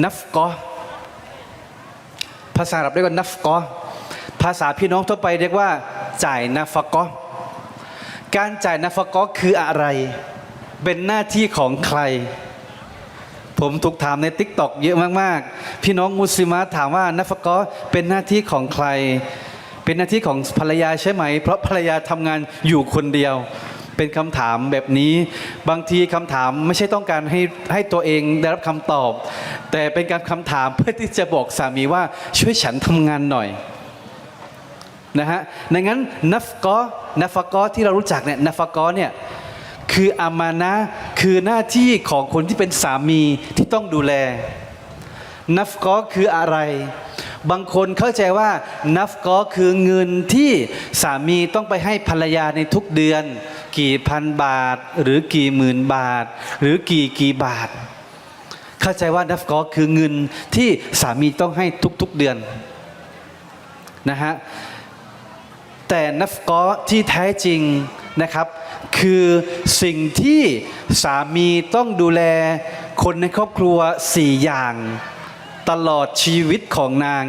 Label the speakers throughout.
Speaker 1: นัฟกอภาษาอาหรับเรียกว่านัฟกอภาษาพี่น้องทั่วไปเรียกว่า จ่ายนาฟกอการจ่ายนาฟกอคืออะไร เป็นหน้าที่ของใคร ผมถูกถามในทิกตอกเยอะมากๆ พี่น้องมุสลิมถามว่านัฟกอเป็นหน้าที่ของใคร เป็นหน้าที่ของภรรยาใช่ไหม เพราะภรรยาทำงานอยู่คนเดียว เป็นคำถามแบบนี้ บางทีคำถามไม่ใช่ต้องการให้ให้ตัวเองได้รับคำตอบ แต่เป็นการคำถามเพื่อที่จะบอกสามีว่าช่วยฉันทำงานหน่อยนะฮะดังนั้นนัฟกอนัฟกอที่เรารู้จักเนี่ยนัฟกอเนี่ยคืออามานะคือหน้าที่ของคนที่เป็นสามีที่ต้องดูแล นัฟกอคืออะไร บางคนเข้าใจว่านัฟกอคือเงินที่สามีต้องไปให้ภรรยาในทุกเดือน กี่พันบาท หรือกี่หมื่นบาท หรือกี่กี่บาท เข้าใจว่านัฟกอคือเงินที่สามีต้องให้ทุกๆเดือนนะฮะแต่นัฟกอที่แท้จริงนะครับ คือสิ่งที่สามีต้องดูแลคนในครอบครัว 4 อย่าง ตลอดชีวิตของนาง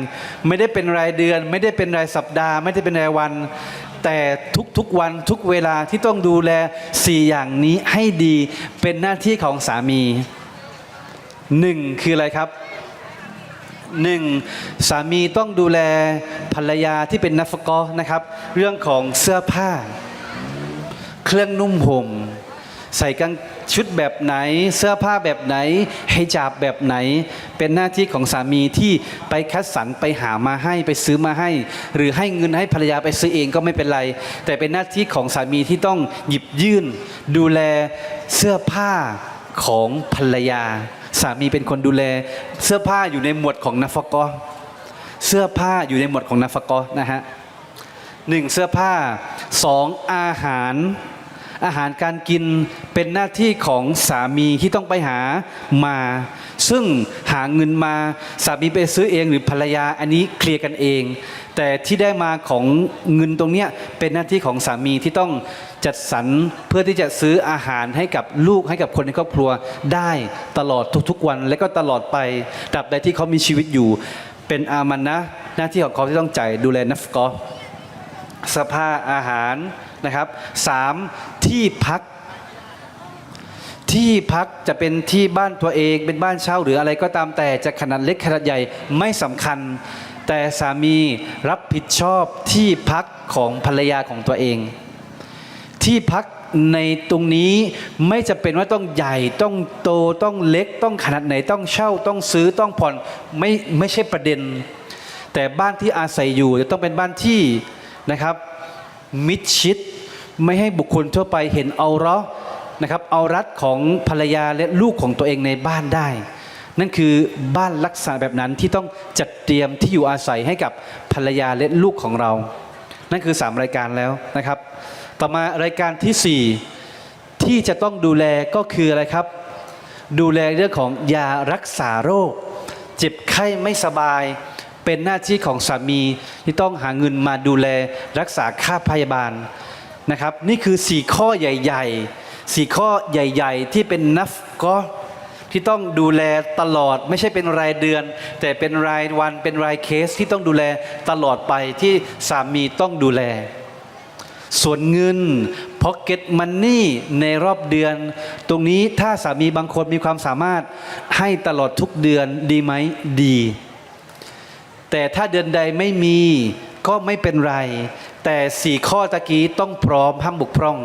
Speaker 1: ไม่ได้เป็นรายเดือน ไม่ได้เป็นรายสัปดาห์ ไม่ได้เป็นรายวัน แต่ทุกๆวันทุกเวลาที่ต้องดูแล4อย่างนี้ให้ดีเป็นหน้าที่ของสามีหนึ่งคืออะไรครับหนึ่งสามีต้องดูแลภรรยาที่เป็นนัฟกอนะครับ เรื่องของเสื้อผ้า เครื่องนุ่มห่ม ใส่กางชุดแบบไหน เสื้อผ้าแบบไหนให้จาบแบบไหน เป็นหน้าที่ของสามีที่ไปคัดสรรไปหามาให้ไปซื้อมาให้ หรือให้เงินให้ภรรยาไปซื้อเองก็ไม่เป็นไร แต่เป็นหน้าที่ของสามีที่ต้องหยิบยื่น ดูแลเสื้อผ้าของภรรยา สามีเป็นคนดูแล เสื้อผ้าอยู่ในหมวดของนัฟกอเสื้อผ้าอยู่ในหมวดของนัฟกอนะฮะหนึ่งเสื้อผ้าสองอาหาร อาหารการกินเป็นหน้าที่ของสามีที่ต้องไปหามา ซึ่งหาเงินมาสามีไปซื้อเองหรือภรรยาอันนี้เคลียร์กันเอง แต่ที่ได้มาของเงินตรงเนี้ยเป็นหน้าที่ของสามีที่ต้องจัดสรรเพื่อที่จะซื้ออาหารให้กับลูกให้กับคนในครอบครัวได้ตลอดทุกๆวัน และก็ตลอดไปตราบใดที่เขามีชีวิตอยู่ เป็นอามันนะ หน้าที่ของเขาที่ต้องจ่ายดูแลนัฟกอสภาอาหาร นะครับสามที่พัก ที่พักจะเป็นที่บ้านตัวเองเป็นบ้านเช่าหรืออะไรก็ตามแต่จะขนาดเล็กขนาดใหญ่ไม่สำคัญ แต่สามีรับผิดชอบที่พักของภรรยาของตัวเอง ที่พักในตรงนี้ไม่จะเป็นว่าต้องใหญ่ต้องโตต้องเล็กต้องขนาดไหนต้องเช่าต้องซื้อต้องผ่อนไม่ไม่ใช่ประเด็น แต่บ้านที่อาศัยอยู่จะต้องเป็นบ้านที่นะครับ มิดชิด ไม่ให้บุคคลทั่วไปเห็นเอาเราะนะครับเอารัดของภรรยาและลูกของตัวเองในบ้านได้ นั่นคือบ้านลักษณะแบบนั้นที่ต้องจัดเตรียมที่อยู่อาศัยให้กับภรรยาและลูกของเรา นั่นคือ 3 รายการแล้วนะครับ ต่อมารายการทีสี่4 ที่จะต้องดูแลก็คืออะไรครับ ดูแลเรื่องของยารักษาโรค เจ็บไข้ไม่สบาย เป็นหน้าที่ของสามีที่ต้องหาเงินมาดูแลรักษาค่าพยาบาลนะครับ นี่คือ4ข้อใหญ่ๆ4ข้อใหญ่ ๆ ที่เป็นนัฟก็ที่ต้องดูแลตลอดไม่ใช่เป็นรายเดือน แต่เป็นรายวันเป็นรายเคสที่ต้องดูแลตลอดไปที่สามีต้องดูแล ส่วนเงิน Pocket Money ในรอบเดือน ตรงนี้ถ้าสามีบางคนมีความสามารถให้ตลอดทุกเดือนดีไหมดี แต่ถ้าเดือนใดไม่มีก็ไม่เป็นไร แต่สี่ข้อตะกี้ต้องพร้อมห้ามบุกพร่อง